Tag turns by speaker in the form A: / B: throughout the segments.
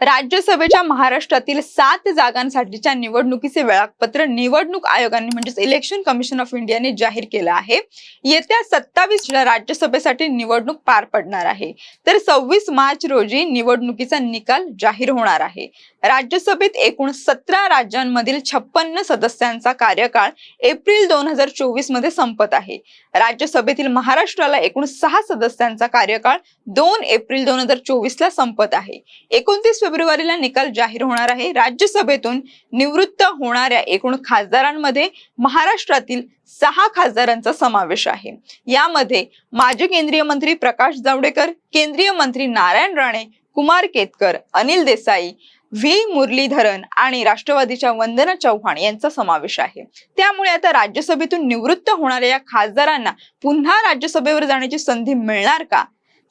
A: राज्यसभेच्या महाराष्ट्रातील सात जागांसाठीच्या निवडणुकीचे वेळापत्र निवडणूक आयोगाने म्हणजेच इलेक्शन कमिशन ऑफ इंडियाने जाहीर केलं आहे. येत्या सत्तावीस राज्यसभेसाठी निवडणूक पार पडणार आहे. तर सव्वीस मार्च रोजी निवडणुकीचा निकाल जाहीर होणार आहे. राज्यसभेत एकूण सतरा राज्यांमधील छप्पन्न सदस्यांचा कार्यकाळ एप्रिल दोन हजार चोवीसमध्ये संपत आहे. राज्यसभेतील महाराष्ट्राला एकूण सहा सदस्यांचा कार्यकाळ दोन एप्रिल दोन हजार चोवीस ला संपत आहे. एकोणतीस फेब्रुवारीला निकाल जाहीर होणार आहे. राज्यसभेतून निवृत्त होणाऱ्या एकूण खासदारांमध्ये महाराष्ट्रातील सहा खासदारांचा समावेश आहे. यामध्ये माजी केंद्रीय मंत्री प्रकाश जावडेकर केंद्रीय मंत्री नारायण राणे कुमार केतकर अनिल देसाई व्ही. मुरलीधरन आणि राष्ट्रवादीच्या वंदना चव्हाण यांचा समावेश आहे. त्यामुळे आता राज्यसभेतून निवृत्त होणाऱ्या या खासदारांना पुन्हा राज्यसभेवर जाण्याची संधी मिळणार का?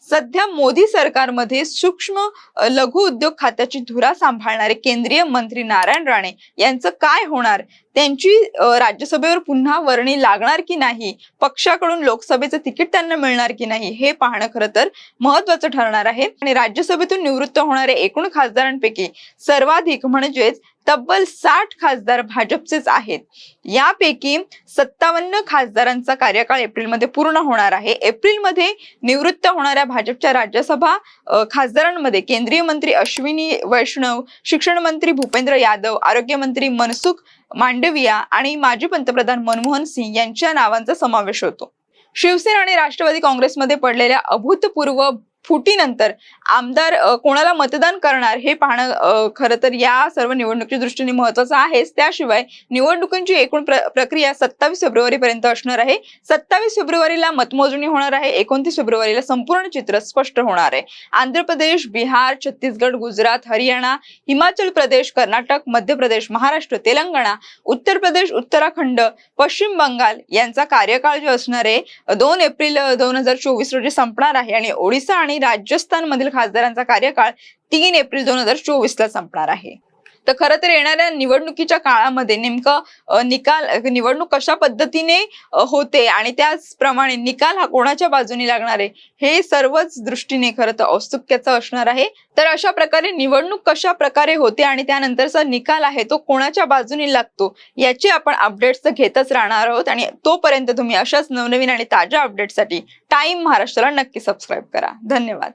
A: सध्या मोदी सरकारमध्ये सूक्ष्म लघु उद्योग खात्याची धुरा सांभाळणारे केंद्रीय मंत्री नारायण राणे यांचं काय होणार? त्यांची राज्यसभेवर पुन्हा वर्णी लागणार की नाही? पक्षाकडून लोकसभेचं तिकीट त्यांना मिळणार की नाही? हे पाहणं खरं तर महत्वाचं ठरणार आहे. आणि राज्यसभेतून निवृत्त होणाऱ्या एकूण खासदारांपैकी सर्वाधिक म्हणजेच तब्बल साठ खासदार भाजपचेच आहेत. यापैकी सत्तावन्न खासदारांचा कार्यकाळ एप्रिलमध्ये पूर्ण होणार आहे. एप्रिलमध्ये निवृत्त होणाऱ्या भाजपच्या राज्यसभा खासदारांमध्ये केंद्रीय मंत्री अश्विनी वैष्णव शिक्षण मंत्री भूपेंद्र यादव आरोग्यमंत्री मनसुख मांडविया आणि माजी पंतप्रधान मनमोहन सिंग यांच्या नावांचा समावेश होतो. शिवसेना आणि राष्ट्रवादी काँग्रेसमध्ये पडलेल्या अभूतपूर्व फुटीनंतर आमदार कोणाला मतदान करणार हे पाहणं खरं तर या सर्व निवडणुकीच्या दृष्टीने महत्वाचं आहेच. त्याशिवाय निवडणुकांची एकूण प्र- प्रक्रिया सत्तावीस फेब्रुवारी पर्यंत असणार आहे. सत्तावीस फेब्रुवारीला मतमोजणी होणार आहे. एकोणतीस फेब्रुवारीला संपूर्ण चित्र स्पष्ट होणार आहे. आंध्र प्रदेश बिहार छत्तीसगड गुजरात हरियाणा हिमाचल प्रदेश कर्नाटक मध्य प्रदेश महाराष्ट्र तेलंगणा उत्तर प्रदेश उत्तराखंड पश्चिम बंगाल यांचा कार्यकाळ जो असणार आहे दोन एप्रिल दोन हजार चोवीस रोजी संपणार आहे. आणि ओडिसा आणि राजस्थानमधील खासदारांचा कार्यकाळ तीन एप्रिल दोन हजार चोवीस ला संपणार आहे. तर खरं तर येणाऱ्या निवडणुकीच्या काळामध्ये नेमकं निकाल निवडणूक कशा पद्धतीने होते आणि त्याचप्रमाणे निकाल हा कोणाच्या बाजूने लागणार आहे हे सर्वच दृष्टीने खरं तर औत्सुक्याचं असणार आहे. तर अशा प्रकारे निवडणूक कशा प्रकारे होते आणि त्यानंतरचा निकाल आहे तो कोणाच्या बाजूने लागतो याचे आपण अपडेट्स घेतच राहणार आहोत आणि तोपर्यंत तुम्ही अशाच नवनवीन आणि ताज्या अपडेटसाठी टाइम महाराष्ट्राला नक्की सबस्क्राईब करा. धन्यवाद.